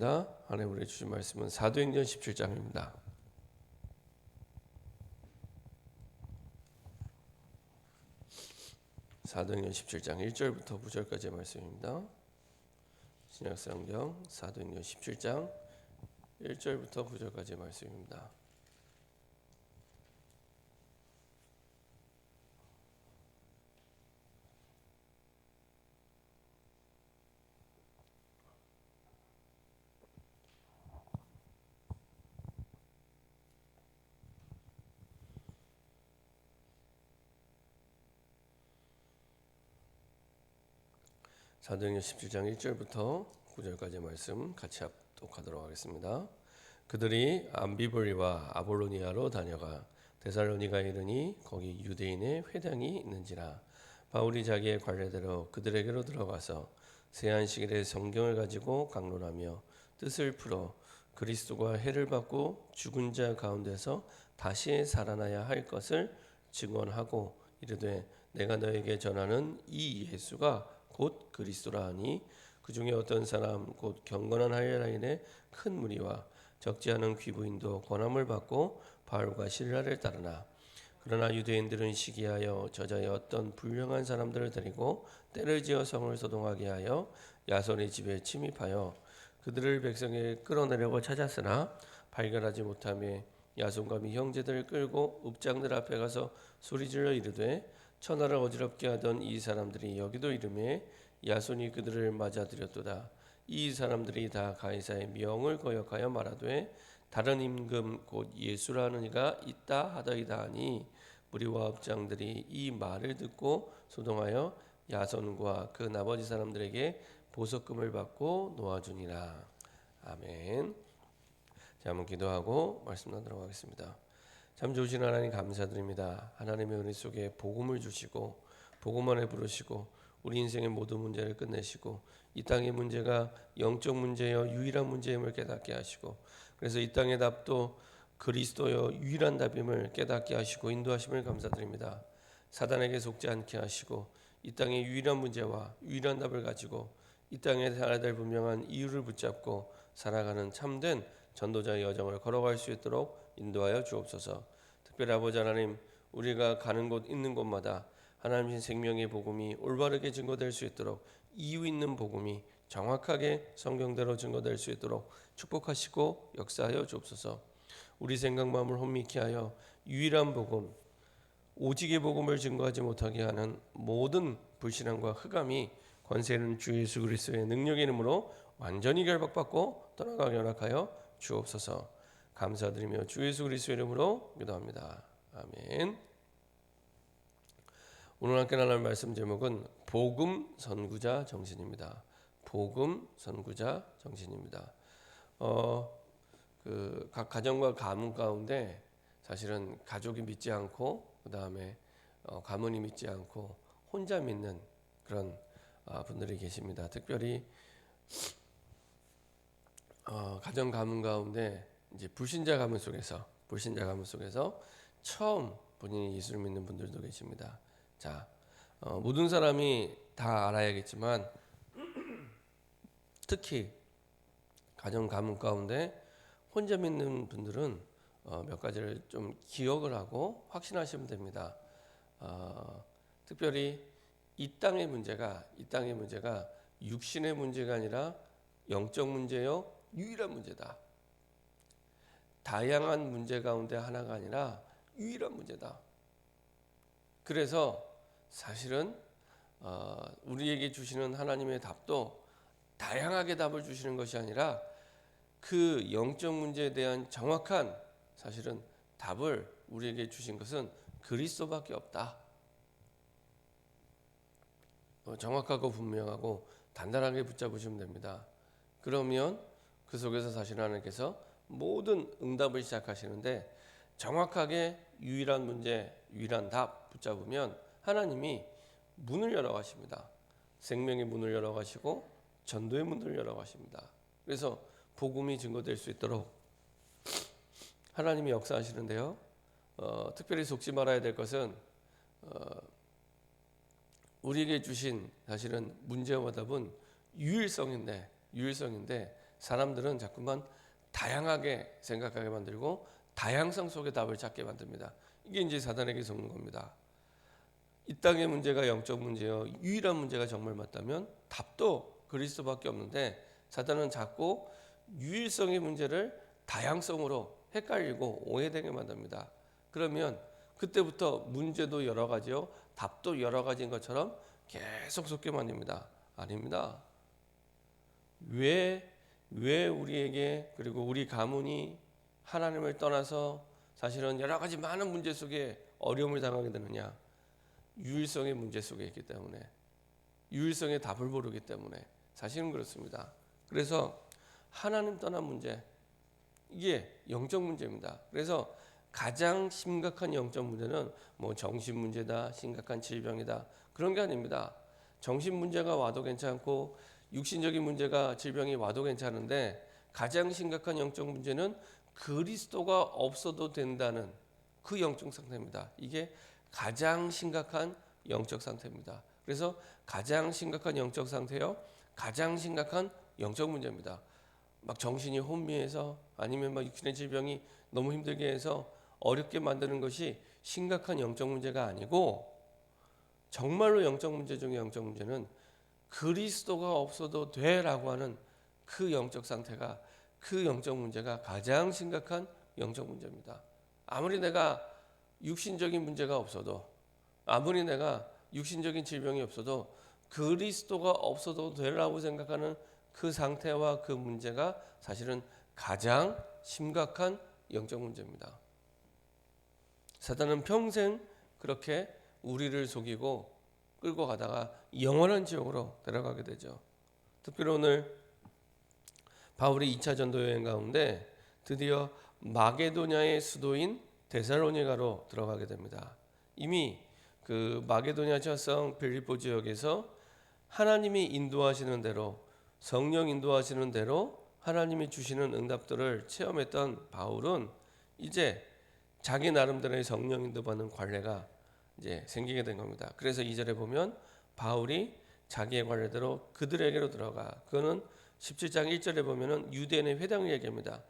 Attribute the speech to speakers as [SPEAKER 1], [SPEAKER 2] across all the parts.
[SPEAKER 1] 하나님 우리 주신 말씀은 사도행전 17장입니다. 사도행전 17장 1절부터 9절까지의 말씀입니다. 신약성경 사도행전 17장 1절부터 9절까지의 말씀입니다. 사도행전 17장 1절부터 9절까지의 말씀 같이 합독하도록 하겠습니다. 그들이 암비볼리와 아볼로니아로 다녀가 데살로니가에 이르니 거기 유대인의 회당이 있는지라 바울이 자기의 관례대로 그들에게로 들어가서 세안식일에 성경을 가지고 강론하며 뜻을 풀어 그리스도가 해를 받고 죽은 자 가운데서 다시 살아나야 할 것을 증언하고 이르되 내가 너에게 전하는 이 예수가 곧 그리스도라 하니 그 중에 어떤 사람 곧 경건한 하이라인의 큰 무리와 적지 않은 귀부인도 권함을 받고 바울과 신라를 따르나 그러나 유대인들은 시기하여 저자의 어떤 불량한 사람들을 데리고 때를 지어 성을 소동하게 하여 야손의 집에 침입하여 그들을 백성에 끌어내려고 찾았으나 발견하지 야손과 미 형제들을 끌고 읍장들 앞에 가서 소리질러 이르되 천하를 어지럽게 하던 이 사람들이 여기도 이름에 야손이 그들을 맞아들였도다. 이 사람들이 다 가이사의 명을 거역하여 말하되 다른 임금 곧 예수라는 이가 있다 하더이다 하니 무리와 업장들이 이 말을 듣고 소동하여 야손과 그 나머지 사람들에게 보석금을 받고 놓아주니라. 아멘. 자, 한번 기도하고 말씀 나누도록 하겠습니다. 참 좋으신 하나님 감사드립니다. 하나님의 은혜 속에 복음을 주시고 복음 안에 부르시고 우리 인생의 모든 문제를 끝내시고 이 땅의 문제가 영적 문제여 유일한 문제임을 깨닫게 하시고 그래서 이 땅의 답도 그리스도여 유일한 답임을 깨닫게 하시고 인도하심을 감사드립니다. 사단에게 속지 않게 하시고 이 땅의 유일한 문제와 유일한 답을 가지고 이 땅에 살아야 될 분명한 이유를 붙잡고 살아가는 참된 전도자의 여정을 걸어갈 수 있도록 인도하여 주옵소서. 특별히 아버지 하나님 우리가 가는 곳 있는 곳마다 하나님의 생명의 복음이 올바르게 증거될 수 있도록 이유 있는 복음이 정확하게 성경대로 증거될 수 있도록 축복하시고 역사하여 주옵소서. 우리 생각 마음을 혼미케 하여 유일한 복음 오직의 복음을 증거하지 못하게 하는 모든 불신앙과 흑암이 권세는 주 예수 그리스도의 능력의 이름으로 완전히 결박받고 떠나가게 허락하여 주옵소서. 감사드리며 주 예수 그리스도의 이름으로 기도합니다. 아멘. 오늘 함께 나눌 말씀 제목은 복음 선구자 정신입니다. 복음 선구자 정신입니다. 어, 그 각 가정과 가문 가운데 사실은 가족이 믿지 않고 그 다음에 어, 가문이 믿지 않고 혼자 믿는 그런 어, 분들이 계십니다. 특별히 어, 가정 가문 가운데 이제 불신자 가문 속에서 불신자 가문 속에서 처음 본인이 예수를 믿는 분들도 계십니다. 자, 어, 모든 사람이 다 알아야겠지만 특히 가정 가문 가운데 혼자 믿는 분들은 어, 몇 가지를 좀 기억을 하고 확신하시면 됩니다. 어, 특별히 이 땅의 문제가 이 땅의 문제가 육신의 문제가 아니라 영적 문제요 유일한 문제다. 다양한 문제 가운데 하나가 아니라 유일한 문제다. 그래서 사실은 어, 우리에게 주시는 하나님의 답도 다양하게 답을 주시는 것이 아니라 그 영적 문제에 대한 정확한 사실은 답을 우리에게 주신 것은 그리스도밖에 없다. 어, 정확하고 분명하고 단단하게 붙잡으시면 됩니다. 그러면 그 속에서 사실 하나님께서 모든 응답을 시작하시는데 정확하게 유일한 문제, 유일한 답 붙잡으면 하나님이 문을 열어 가십니다. 생명의 문을 열어 가시고 전도의 문을 열어 가십니다. 그래서 복음이 증거될 수 있도록 하나님이 역사하시는데요. 어, 특별히 속지 말아야 될 것은 어, 우리에게 주신 사실은 문제와 답은 유일성인데 유일성인데 사람들은 자꾸만 다양하게 생각하게 만들고 다양성 속에 답을 찾게 만듭니다. 이게 이제 사단에게 속는 겁니다. 이 땅의 문제가 영적 문제요. 유일한 문제가 정말 맞다면 답도 그리스도밖에 없는데 사단은 자꾸 유일성의 문제를 다양성으로 헷갈리고 오해되게 만듭니다. 그러면 그때부터 문제도 여러 가지요. 답도 여러 가지인 것처럼 계속 속게 만듭니다. 아닙니다. 왜, 왜 우리에게 그리고 우리 가문이 하나님을 떠나서 사실은 여러 가지 많은 문제 속에 어려움을 당하게 되느냐? 유일성의 문제 속에 있기 때문에 유일성의 답을 모르기 때문에 사실은 그렇습니다. 그래서 하나님 떠난 문제 이게 영적 문제입니다. 그래서 가장 심각한 영적 문제는 뭐 정신 문제다, 심각한 질병이다 그런 게 아닙니다. 정신 문제가 와도 괜찮고 육신적인 문제가 질병이 와도 괜찮은데 가장 심각한 영적 문제는 그리스도가 없어도 된다는 그 영적 상태입니다. 이게 가장 심각한 영적 상태입니다. 그래서 가장 심각한 영적 상태요. 가장 심각한 영적 문제입니다. 막 정신이 혼미해서 아니면 막 육신의 질병이 너무 힘들게 해서 어렵게 만드는 것이 심각한 영적 문제가 아니고 정말로 영적 문제 중에 영적 문제는 그리스도가 없어도 돼라고 하는 그 영적 상태가 그 영적 문제가 가장 심각한 영적 문제입니다. 아무리 내가 육신적인 문제가 없어도 아무리 내가 육신적인 질병이 없어도 그리스도가 없어도 되라고 생각하는 그 상태와 그 문제가 사실은 가장 심각한 영적 문제입니다. 사단은 평생 그렇게 우리를 속이고 끌고 가다가 영원한 지옥으로 데려가게 되죠. 특별히 오늘 바울이 2차 전도 여행 가운데 드디어 마게도냐의 수도인 데살로니가로 들어가게 됩니다. 이미 그 마게도냐 지성 빌립보 지역에서 하나님이 인도하시는 대로 성령 인도하시는 대로 하나님이 주시는 응답들을 체험했던 바울은 이제 자기 나름대로의 성령 인도받는 관례가 이제 생기게 된 겁니다. 그래서 이 절에 보면 바울이 자기의 관례대로 그들에게로 들어가. 그거는 17장 1절에 보면은 유대인의 회당을 얘기합니다.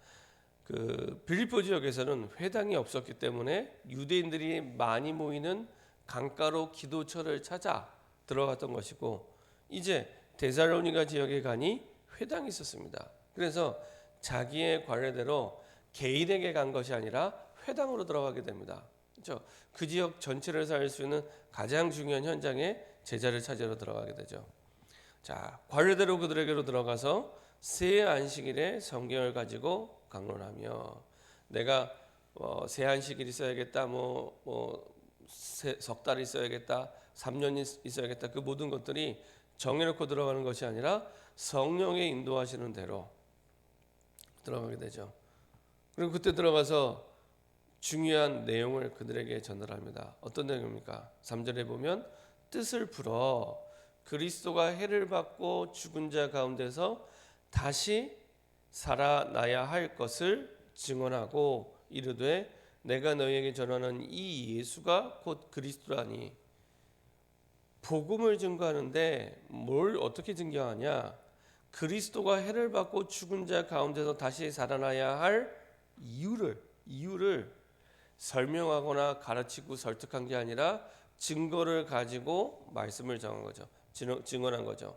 [SPEAKER 1] 그 빌립보 지역에서는 회당이 없었기 때문에 유대인들이 많이 모이는 강가로 기도처를 찾아 들어갔던 것이고 이제 데살로니가 지역에 가니 회당이 있었습니다. 그래서 자기의 관례대로 개인에게 간 것이 아니라 회당으로 들어가게 됩니다. 그렇죠? 그 지역 전체를 살 수 있는 가장 중요한 현장에 제자를 찾으러 들어가게 되죠. 자, 관례대로 그들에게로 들어가서 새 안식일에 성경을 가지고 강론하며 내가 어, 새 안식일 있어야겠다, 뭐, 뭐 석 달 있어야겠다, 3년 있어야겠다, 그 모든 것들이 정해놓고 들어가는 것이 아니라 성령의 인도하시는 대로 들어가게 되죠. 그리고 그때 들어가서 중요한 내용을 그들에게 전달합니다. 어떤 내용입니까? 3절에 보면 뜻을 풀어 그리스도가 해를 받고 죽은 자 가운데서 다시 살아나야 할 것을 증언하고 이르되 내가 너희에게 전하는 이 예수가 곧 그리스도라니 복음을 증거하는데 뭘 어떻게 증거하냐? 그리스도가 해를 받고 죽은 자 가운데서 다시 살아나야 할 이유를 이유를 설명하거나 가르치고 설득한 게 아니라 증거를 가지고 말씀을 정한 거죠. 증언한 거죠.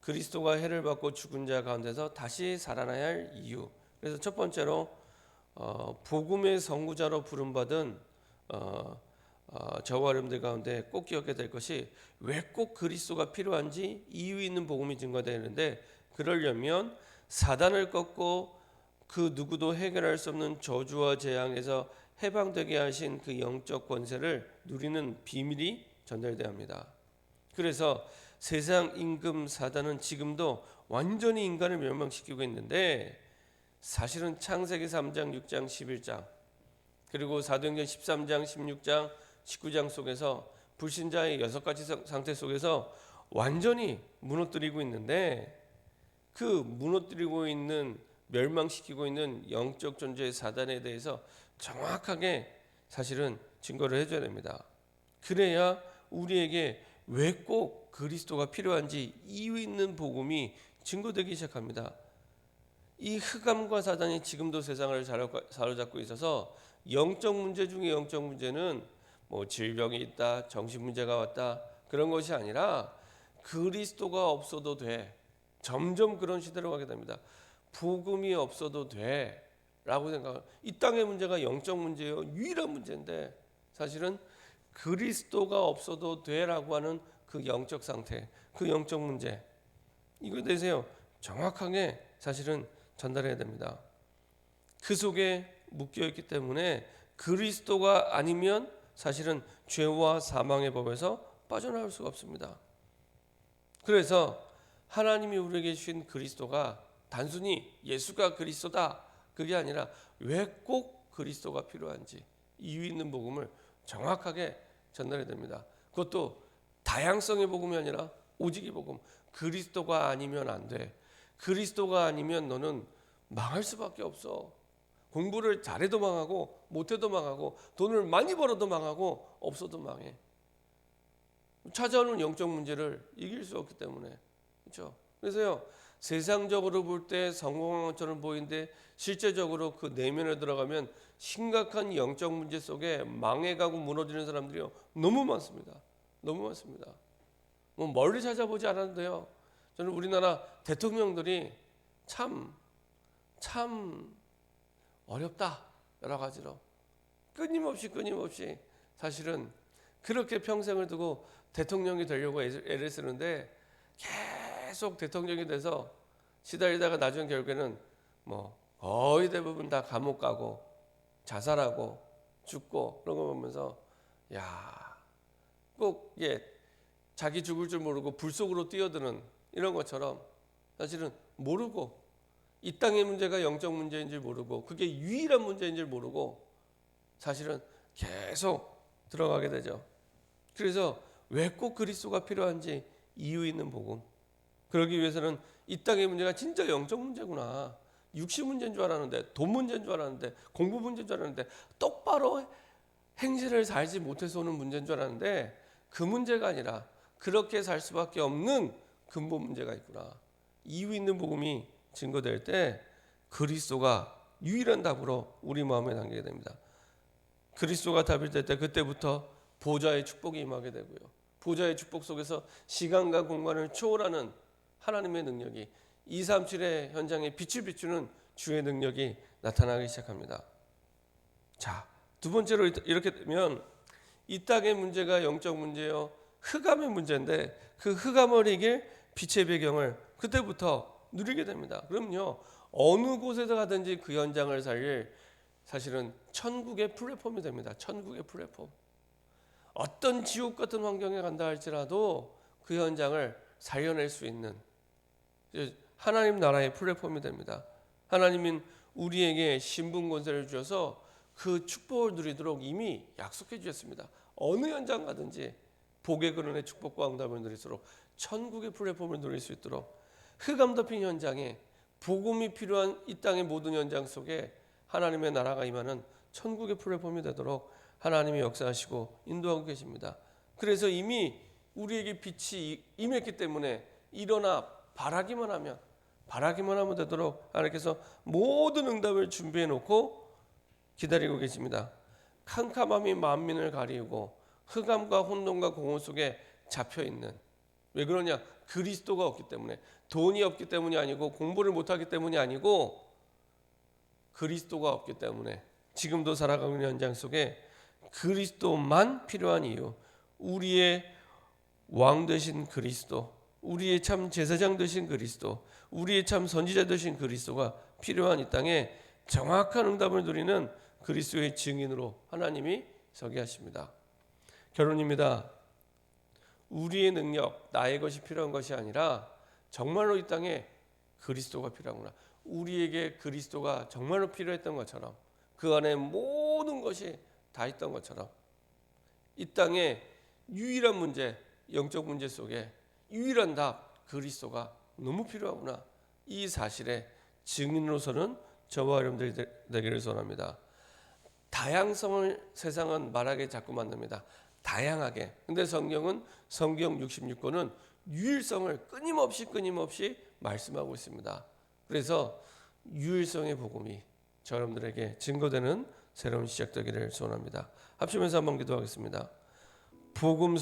[SPEAKER 1] 그리스도가 해를 받고 죽은 자 가운데서 다시 살아나야 할 이유. 그래서 첫 번째로 어, 복음의 선구자로 부름받은 어, 어, 저와 여러분들 가운데 꼭 기억해야 될 것이 왜 꼭 그리스도가 필요한지 이유 있는 복음이 증거되는데 그러려면 사단을 꺾고 그 누구도 해결할 수 없는 저주와 재앙에서 해방되게 하신 그 영적 권세를 누리는 비밀이 전달돼야 합니다. 그래서 세상 임금 사단은 지금도 완전히 인간을 멸망시키고 있는데 사실은 창세기 3장, 6장, 11장 그리고 사도행전 13장, 16장, 19장 속에서 불신자의 여섯 가지 상태 속에서 완전히 무너뜨리고 있는데 그 무너뜨리고 있는 멸망시키고 있는 영적 존재의 사단에 대해서 정확하게 사실은 증거를 해줘야 됩니다. 그래야 우리에게 왜 꼭 그리스도가 필요한지 이유 있는 복음이 증거되기 시작합니다. 이 흑암과 사단이 지금도 세상을 사로- 사로잡고 있어서 영적 문제 중에 영적 문제는 뭐 질병이 있다, 정신 문제가 왔다 그런 것이 아니라 그리스도가 없어도 돼. 점점 그런 시대로 가게 됩니다. 복음이 없어도 돼 라고 생각. 이 땅의 문제가 영적 문제예요. 유일한 문제인데 사실은 그리스도가 없어도 돼라고 하는 그 영적 상태, 그 영적 문제 이거에 대해서 정확하게 사실은 전달해야 됩니다. 그 속에 묶여 있기 때문에 그리스도가 아니면 사실은 죄와 사망의 법에서 빠져나올 수가 없습니다. 그래서 하나님이 우리에게 주신 그리스도가 단순히 예수가 그리스도다 그게 아니라 왜 꼭 그리스도가 필요한지 이유 있는 복음을 정확하게 전달해야 됩니다. 그것도 다양성의 복음이 아니라 오직의 복음. 그리스도가 아니면 안 돼. 그리스도가 아니면 너는 망할 수밖에 없어. 공부를 잘해도 망하고 못해도 망하고 돈을 많이 벌어도 망하고 없어도 망해. 찾아오는 영적 문제를 이길 수 없기 때문에 그렇죠. 그래서요 세상적으로 볼 때 성공한 것처럼 보이는데 실제적으로 그 내면에 들어가면 심각한 영적 문제 속에 망해가고 무너지는 사람들이요 너무 많습니다. 너무 많습니다. 뭐 멀리 찾아보지 않았는데요. 저는 우리나라 대통령들이 참, 참 어렵다. 여러 가지로. 끊임없이 끊임없이 사실은 그렇게 평생을 두고 대통령이 되려고 애를 쓰는데 계속 대통령이 돼서 시달리다가 나중 결국에는 뭐 거의 대부분 다 감옥 가고 자살하고 죽고 그런 거 보면서 야 꼭 예, 자기 죽을 줄 모르고 불 속으로 뛰어드는 이런 것처럼 사실은 모르고 이 땅의 문제가 영적 문제인 줄 모르고 그게 유일한 문제인 줄 모르고 사실은 계속 들어가게 되죠. 그래서 왜 꼭 그리스도가 필요한지 이유 있는 복음. 그러기 위해서는 이 땅의 문제가 진짜 영적 문제구나. 육신 문제인 줄 알았는데 돈 문제인 줄 알았는데 공부 문제인 줄 알았는데 똑바로 행실을 살지 못해서 오는 문제인 줄 알았는데 그 문제가 아니라 그렇게 살 수밖에 없는 근본 문제가 있구나. 이유 있는 복음이 증거될 때 그리스도가 유일한 답으로 우리 마음에 담기게 됩니다. 그리스도가 될때 그때부터 보좌의 축복이 임하게 되고요. 보좌의 축복 속에서 시간과 공간을 초월하는 하나님의 능력이 237의 현장에 빛을 비추는 주의 능력이 나타나기 시작합니다. 자, 두 번째로 이렇게 되면 이 땅의 문제가 영적 문제요. 흑암의 문제인데 그 흑암을 이길 빛의 배경을 그때부터 누리게 됩니다. 그럼요. 어느 곳에서 가든지 그 현장을 살릴 사실은 천국의 플랫폼이 됩니다. 천국의 플랫폼. 어떤 지옥 같은 환경에 간다 할지라도 그 현장을 살려낼 수 있는 하나님 나라의 플랫폼이 됩니다. 하나님은 우리에게 신분 권세를 주셔서 그 축복을 누리도록 이미 약속해 주셨습니다. 어느 현장 가든지 복의 근원의 축복과 응답을 누릴수록 천국의 플랫폼을 누릴 수 있도록 흑암 덮인 현장에 복음이 필요한 이 땅의 모든 현장 속에 하나님의 나라가 임하는 천국의 플랫폼이 되도록 하나님이 역사하시고 인도하고 계십니다. 그래서 이미 우리에게 빛이 임했기 때문에 일어나 바라기만 하면 바라기만 하면 되도록 하나님께서 모든 응답을 준비해 놓고 기다리고 계십니다. 캄캄함이 만민을 가리우고 흑암과 혼돈과 공허 속에 잡혀 있는 왜 그러냐? 그리스도가 없기 때문에 돈이 없기 때문이 아니고 공부를 못 하기 때문이 아니고 그리스도가 없기 때문에 지금도 살아가고 있는 현장 속에 그리스도만 필요한 이유. 우리의 왕 되신 그리스도, 우리의 참 제사장 되신 그리스도, 우리의 참 선지자 되신 그리스도가 필요한 이 땅에 정확한 응답을 누리는 그리스도의 증인으로 하나님이 서게 하십니다. 결론입니다. 우리의 능력, 나의 것이 필요한 것이 아니라 정말로 이 땅에 그리스도가 필요하구나. 우리에게 그리스도가 정말로 필요했던 것처럼 그 안에 모든 것이 다 있던 것처럼 이 땅에 유일한 문제, 영적 문제 속에 유일한 답 그리스도가 너무 필요하구나. 이 사실에 증인으로서는 저와 여러분들이 되기를 소원합니다. 다양성을 세상은 말하게 자꾸 만듭니다. 다양하게. 근데 성경은 성경 66권은 유일성을 끊임없이 끊임없이 말씀하고 있습니다. 그래서 유일성의 복음이 저 여러분들에게 증거되는 새로운 시작 되기를 소원합니다. 합치면서 한번 기도하겠습니다. 복음